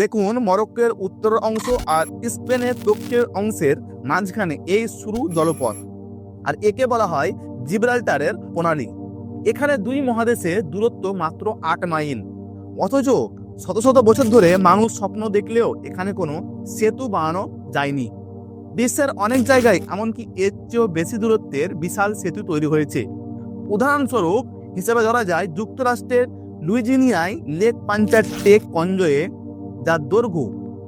দেখুন, মরক্কোর উত্তর অংশ আর স্পেনের দক্ষিণ অংশের মাঝখানে এই শুরু জলপথ। আর একে বলা হয় জিব্রাল্টারের প্রণালী। এখানে দুই মহাদেশে দূরত্ব মাত্র আট মাইল। অথচ শত শত বছর ধরে মানুষ স্বপ্ন দেখলেও এখানে কোনো সেতু বানানো যায়নি। বিশ্বের অনেক জায়গায় এমনকি এর চেয়েও বেশি দূরত্বের বিশাল সেতু তৈরি হয়েছে। উদাহরণস্বরূপ, হিসেবে ধরা যায় যুক্তরাষ্ট্রের লুইজিনিয়ায় লেক পাঞ্চার টেক কঞ্জয়ে যার দৈর্ঘ্য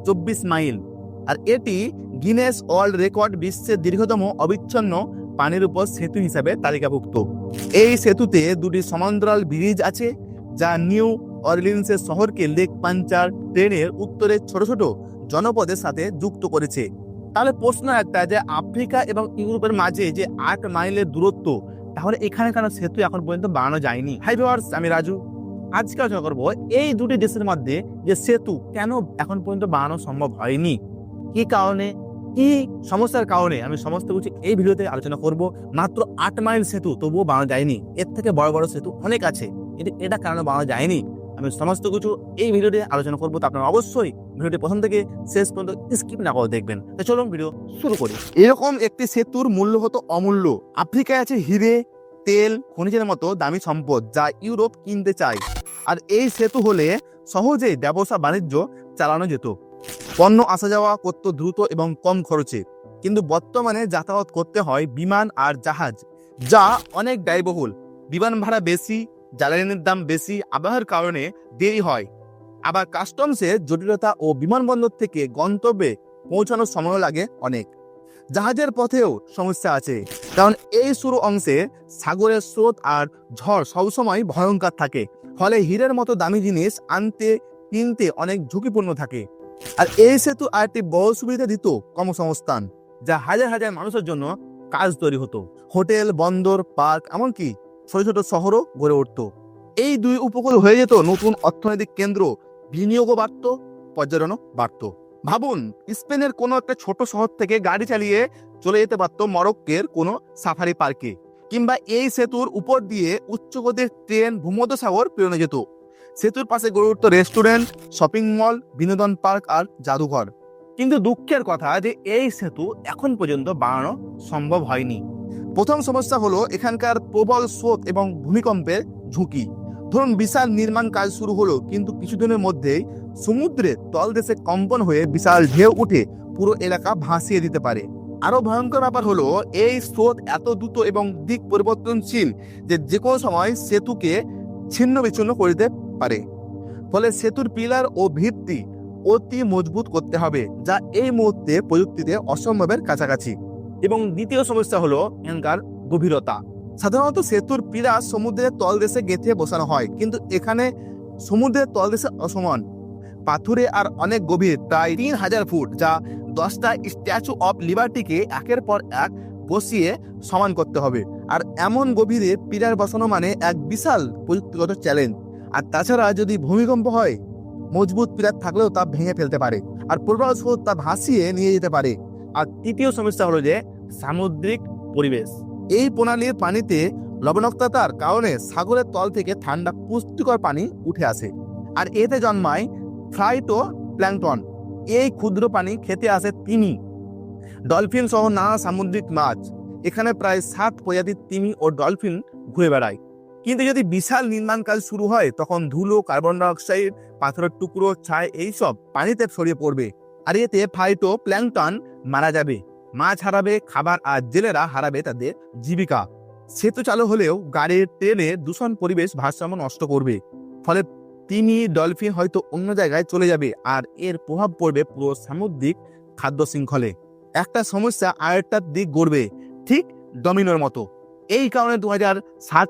চব্বিশ মাইল। আর এটি গিনেস ওয়ার্ল্ড রেকর্ড বিশ্বের দীর্ঘতম অবিচ্ছন্ন পানির উপর সেতু হিসাবে তালিকাভুক্ত। এই সেতুতে দুটি সমান্তরাল ব্রিজ আছে, যা নিউ অরলিন্সের শহরকে লেক পাঞ্চার ট্রেনের উত্তরের ছোট ছোট জনপদের সাথে যুক্ত করেছে। তাহলে প্রশ্ন একটা যে আফ্রিকা এবং ইউরোপের মাঝে যে আট মাইলের দূরত্ব, তাহলে এখানে কেন সেতু এখন পর্যন্ত বানানো যায়নি। হাই ভিউয়ার্স, আমি রাজু। আজকে আলোচনা করব এই দুটি দেশের মধ্যে যে সেতু কেন এখন পর্যন্ত বানানো সম্ভব হয়নি? কি কারণে? কি সমস্যার কারণে? আমি সমস্ত কিছু এই ভিডিওতে আলোচনা করব। মাত্র আট মাইল সেতু তবুও বানানো যায়নি। এর থেকে বড় বড় সেতু অনেক আছে। কিন্তু এটা কারণে বানানো যায়নি। আমি সমস্ত কিছু এই ভিডিওতে আলোচনা করব। তো আপনারা অবশ্যই ভিডিওটি প্রথম থেকে শেষ পর্যন্ত স্কিপ না করে দেখবেন। চলুন ভিডিও শুরু করি। এরকম একটি সেতুর মূল্য হতো অমূল্য। আফ্রিকায় আছে হিরে তেল, খনিজের মতো দামি সম্পদ যা ইউরোপ কিনতে চায়। আর এই সেতু হলে সহজেই ব্যবসা বাণিজ্য চালানো যেত। পণ্য আসা যাওয়া করত দ্রুত এবং কম খরচে। কিন্তু বর্তমানে যাতায়াত করতে হয় বিমান আর জাহাজ, যা অনেক ব্যয়বহুল। বিমান ভাড়া বেশি, জ্বালানির দাম বেশি, আবহাওয়ার কারণে দেরি হয়। আবার কাস্টমসের জটিলতা ও বিমানবন্দর থেকে গন্তব্যে পৌঁছানোর সময় লাগে অনেক। জাহাজের পথেও সমস্যা আছে। কারণ এই শুরু অংশে সাগরের স্রোত আর ঝড় সবসময় ভয়ঙ্কর থাকে। ফলে হীরের মতো দামি জিনিস আনতে, কিনতে অনেক ঝুঁকিপূর্ণ থাকে। আর এই সেতু আরেকটি বড় সুবিধা দিত কর্মসংস্থান, যা হাজার হাজার মানুষের জন্য কাজ তৈরি হতো। হোটেল, বন্দর, পার্ক, এমনকি ছোট ছোট শহরও গড়ে উঠত। এই দুই উপকূল হয়ে যেত নতুন অর্থনৈতিক কেন্দ্র, বিনিয়োগও বাড়ত, পর্যটনও বাড়ত। ভাবুন, স্পেনের কোনো একটা ছোট শহর থেকে গাড়ি চালিয়ে চলে যেতে পারতো মরক্কের কোনো সাফারি পার্কে কিংবা এই সেতুর উপর দিয়ে উচ্চগতির ট্রেন ভূমধ্যসাগর পেরোনো যেত। সেতুর পাশে গড়ে উঠত রেস্টুরেন্ট, শপিং মল, বিনোদন পার্ক আর জাদুঘর। কিন্তু দুঃখের কথা যে এই সেতু এখন পর্যন্ত বানানো সম্ভব হয়নি। প্রথম সমস্যা হলো এখানকার প্রবল স্রোত এবং ভূমিকম্পের ঝুঁকি। ধরুন, বিশাল নির্মাণ কাজ শুরু হলো, কিন্তু কিছুদিনের মধ্যেই সমুদ্রের তলদেশে কম্পন হয়ে বিশাল ঢেউ উঠে পুরো এলাকা ভাসিয়ে দিতে পারে। আরও ভয়ঙ্কর ব্যাপার হলো, এই স্রোত এত দ্রুত এবং দিক পরিবর্তনশীল যে যে কোনো সময় সেতুকে ছিন্ন বিচ্ছিন্ন করে দিতে পারে। ফলে সেতুর পিলার ও ভিত্তি অতি মজবুত করতে হবে, যা এই মুহূর্তে প্রযুক্তিতে অসম্ভবের কাছাকাছি। এবং দ্বিতীয় সমস্যা হলো এখানকার গভীরতা। সাধারণত সেতুর পিলার সমুদ্রের তলদেশে গেঁথে বসানো হয়, কিন্তু এখানে সমুদ্রের তলদেশে অসমান। পাথুরে আর অনেক গভীর, প্রায় তিন হাজার ফুট, যা দশটা স্ট্যাচু অফ লিবার্টিকে একের পর এক বসিয়ে সমান করতে হবে। আর এমন গভীরে পিলার বসানো মানে এক বিশাল প্রযুক্তিগত চ্যালেঞ্জ আর তাছাড়া যদি ভূমিকম্প হয়, মজবুত পিলার থাকলেও তা ভেঙে ফেলতে পারে, আর প্রবল তা ভাসিয়ে নিয়ে যেতে পারে। আর তৃতীয় সমস্যা হলো যে, সামুদ্রিক পরিবেশ। এই প্রণালীর পানিতে লবণাক্ততার কারণে সাগরের তল থেকে ঠান্ডা পুষ্টিকর পানি উঠে আসে। আর এতে জন্মায় ফ্রাইটো প্ল্যাংটন এই ক্ষুদ্র পানি খেতে আসে তিমি। ডলফিন সহ নানা সামুদ্রিক মাছ। এখানে প্রায় সাত প্রজাতির তিমি ও ডলফিন ঘুরে বেড়ায়। কিন্তু যদি বিশাল নির্মাণ কাজ শুরু হয়, তখন ধুলো, কার্বন ডাইঅক্সাইড, পাথরের টুকরো ছায় এইসব পানিতে ছড়িয়ে পড়বে আর এতে ফাইটো প্ল্যাংটন মারা যাবে। মাছ হারাবে, খাবার আর জেলেরা হারাবে তাদের জীবিকা। সেতু চালু হলেও গাড়ির ট্রেনে দূষণ পরিবেশ ভারসাম্য নষ্ট করবে। ফলে তিমি ডলফিন হয়তো অন্য জায়গায় চলে যাবে আর এর প্রভাব পড়বে পুরো সামুদ্রিক খাদ্য শৃঙ্খলে। একটা সমস্যা আরেকটার দিক গড়বে ঠিক ডমিনোর মতো। এই কারণে দু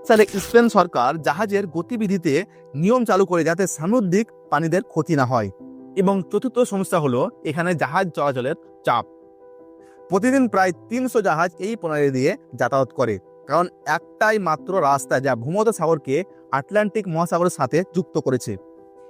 সালে স্পেন সরকার জাহাজের গতিবিধিতে নিয়ম চালু করে যাতে সামুদ্রিক প্রাণীদের ক্ষতি না হয়। এবং চতুর্থ সমস্যা হলো এখানে জাহাজ চলাচলের চাপ। প্রতিদিন প্রায় তিনশো জাহাজ এই প্রণালী দিয়ে যাতায়াত করে। কারণ একটাই মাত্র রাস্তা যা ভূমধ্য সাগরকে আটলান্টিক মহাসাগরের সাথে যুক্ত করেছে।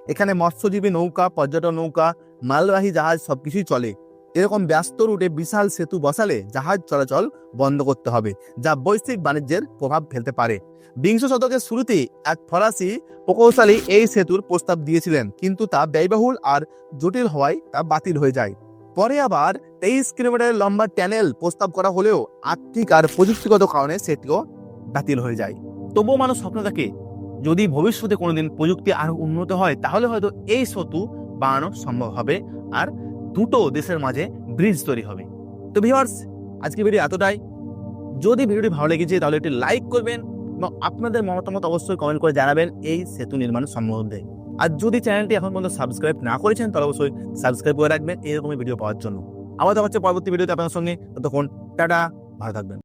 এখানে মৎস্যজীবী নৌকা, পর্যটন নৌকা, মালবাহী জাহাজ সবকিছুই চলে। এরকম ব্যস্ত রুটে বিশাল সেতু বসালে জাহাজ চলাচল বন্ধ করতে হবে, যা বৈশ্বিক বাণিজ্যের প্রভাব ফেলতে পারে। বিংশ শতকের শুরুতে এক ফরাসি প্রকৌশলী এই সেতুর প্রস্তাব দিয়েছিলেন, কিন্তু তা ব্যয়বহুল আর জটিল হওয়ায় তা বাতিল হয়ে যায়। পরে আবার তেইশ কিলোমিটার লম্বা ট্যানেল প্রস্তাব করা হলেও আর্থিক আর প্রযুক্তিগত কারণে সেটিও বাতিল হয়ে যায়। তবুও মানুষ স্বপ্ন থাকে যদি ভবিষ্যতে কোনোদিন প্রযুক্তি আরও উন্নত হয়, তাহলে হয়তো এই সেতু বানানো সম্ভব হবে আর দুটো দেশের মাঝে ব্রিজ তৈরি হবে। তো ভিউয়ার্স আজকে ভিডিও এতটাই। যদি ভিডিওটি ভালো লেগেছে, তাহলে একটি লাইক করবেন এবং আপনাদের মতামত অবশ্যই কমেন্ট করে জানাবেন এই সেতু নির্মাণ সম্বন্ধে। আর যদি চ্যানেলটি এখন পর্যন্ত সাবস্ক্রাইব না করেছেন, তাহলে অবশ্যই সাবস্ক্রাইব করে রাখবেন। এরকমই ভিডিও পাওয়ার জন্য। আবার দেখা হচ্ছে পরবর্তী ভিডিওতে আপনার সঙ্গে। ততক্ষণ, টাটা, ভালো থাকবেন।